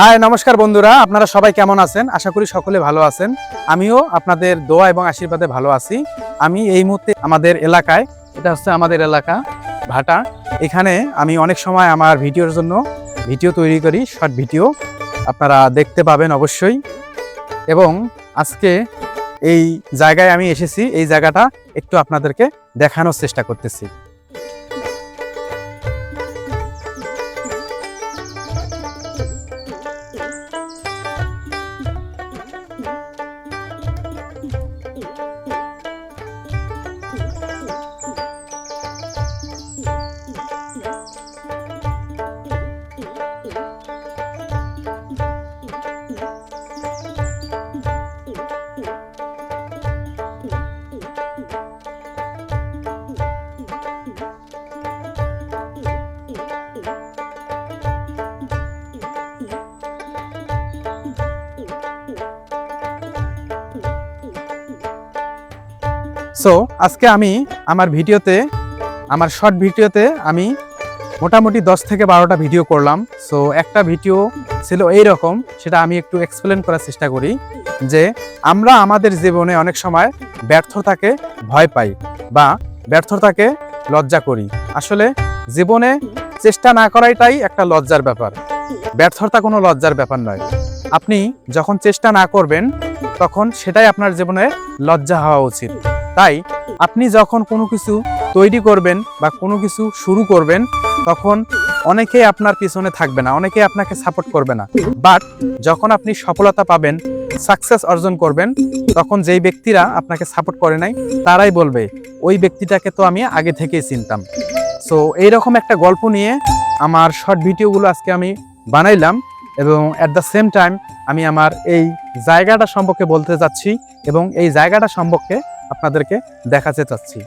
High, নমস্কার বন্ধুরা, আপনারা সবাই কেমন আছেন? আশা করি সকলে ভালো আছেন। আমিও আপনাদের দোয়া এবং আশীর্বাদে ভালো আছি। আমি এই মুহূর্তে আমাদের এলাকায়, এটা হচ্ছে আমাদের এলাকা, ভাটা। এখানে আমি অনেক সময় আমার ভিডিওর জন্য ভিডিও তৈরি করি, শর্ট ভিডিও। আপনারা দেখতে পাবেন অবশ্যই। এবং আজকে এই জায়গায় আমি এসেছি, এই জায়গাটা একটু আপনাদেরকে দেখানোর চেষ্টা করতেছি। সো আজকে আমি আমার ভিডিওতে, আমার শর্ট ভিডিওতে আমি মোটামুটি দশ থেকে বারোটা ভিডিও করলাম। সো একটা ভিডিও ছিল এই রকম সেটা আমি একটু এক্সপ্লেন করার চেষ্টা করি যে আমরা আমাদের জীবনে অনেক সময় ব্যর্থতাকে ভয় পাই বা ব্যর্থতাকে লজ্জা করি। আসলে জীবনে চেষ্টা না করাইটাই একটা লজ্জার ব্যাপার। ব্যর্থতা কোনো লজ্জার ব্যাপার নয়। আপনি যখন চেষ্টা না করবেন, তখন সেটাই আপনার জীবনে লজ্জা হওয়া উচিত। তাই আপনি যখন কোনো কিছু তৈরি করবেন বা কোনো কিছু শুরু করবেন, তখন অনেকেই আপনার পিছনে থাকবে না, অনেকেই আপনাকে সাপোর্ট করবে না। বাট যখন আপনি সফলতা পাবেন সাকসেস অর্জন করবেন, তখন যেই ব্যক্তিরা আপনাকে সাপোর্ট করে নাই, তারাই বলবে, ওই ব্যক্তিটাকে তো আমি আগে থেকেই চিনতাম। সো এইরকম একটা গল্প নিয়ে আমার শর্ট ভিডিওগুলো আজকে আমি বানাইলাম এবং অ্যাট দ্য সেম টাইম আমি আমার এই জায়গাটা সম্পর্কে বলতে যাচ্ছি এবং এই জায়গাটা সম্পর্কে আপনাদেরকে দেখাতে চাচ্ছি।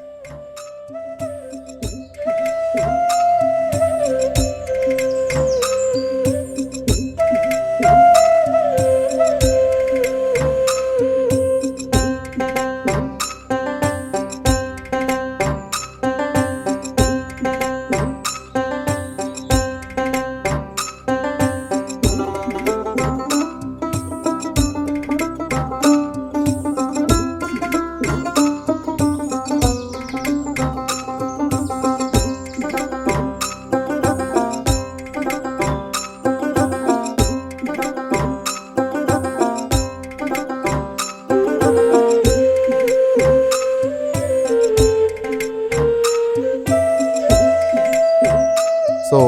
সো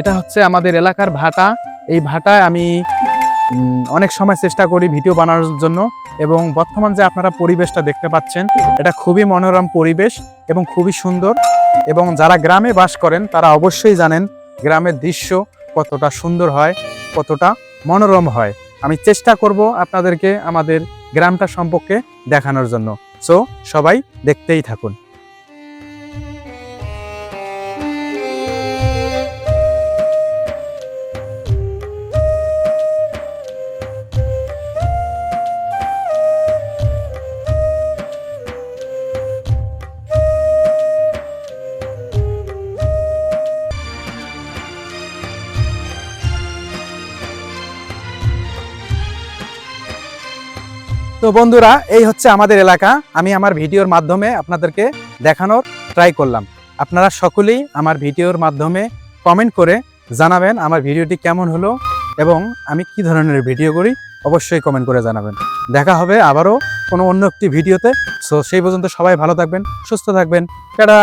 এটা হচ্ছে আমাদের এলাকার ভাটা। এই ভাটায় আমি অনেক সময় চেষ্টা করি ভিডিও বানানোর জন্য এবং বর্তমান যে আপনারা পরিবেশটা দেখতে পাচ্ছেন, এটা খুবই মনোরম পরিবেশ এবং খুবই সুন্দর এবং যারা গ্রামে বাস করেন, তারা অবশ্যই জানেন গ্রামের দৃশ্য কতটা সুন্দর হয়, কতটা মনোরম হয়। আমি চেষ্টা করব আপনাদেরকে আমাদের গ্রামটা সম্পর্কে দেখানোর জন্য। সো সবাই দেখতেই থাকুন। তো বন্ধুরা, এই হচ্ছে আমাদের এলাকা। আমি আমার ভিডিওর মাধ্যমে আপনাদেরকে দেখানোর ট্রাই করলাম। আপনারা সকলেই আমার ভিডিওর মাধ্যমে কমেন্ট করে জানাবেন আমার ভিডিওটি কেমন হলো এবং আমি কি ধরনের ভিডিও করি, অবশ্যই কমেন্ট করে জানাবেন। দেখা হবে আবারও কোনো অন্য একটি ভিডিওতে। সো সেই পর্যন্ত সবাই ভালো থাকবেন, সুস্থ থাকবেন। টাটা!